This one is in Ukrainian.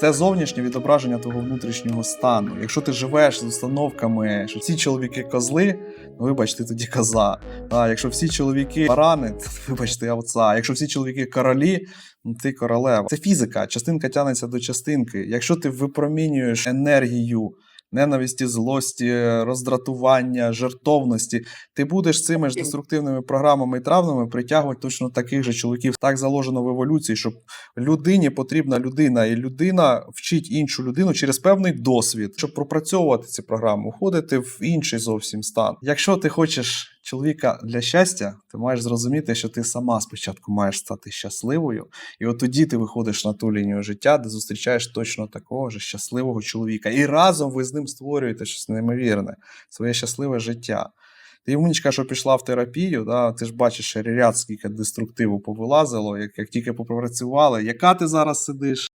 Це зовнішнє відображення твого внутрішнього стану. Якщо ти живеш з установками, що всі чоловіки козли, ну вибач, ти тоді коза. А якщо всі чоловіки барани, то, вибач, ти овца. Якщо всі чоловіки королі, ну ти королева. Це фізика. Частинка тягнеться до частинки. Якщо ти випромінюєш енергію. Ненависті, злості, роздратування, жертовності, ти будеш цими ж деструктивними програмами і травмами притягувати точно таких же чоловіків. Так заложено в еволюції, щоб людині потрібна людина, і людина вчить іншу людину через певний досвід, щоб пропрацьовувати ці програми, уходити в інший зовсім стан. Якщо ти хочеш чоловіка для щастя, ти маєш зрозуміти, що ти сама спочатку маєш стати щасливою, і от тоді ти виходиш на ту лінію життя, де зустрічаєш точно такого ж щасливого чоловіка. І разом ви з ним створюєте щось неймовірне, своє щасливе життя. Ти умнічка, що пішла в терапію, да, ти ж бачиш ряд, скільки деструктиву повилазило, як, як тільки попрацювали. Яка ти зараз сидиш?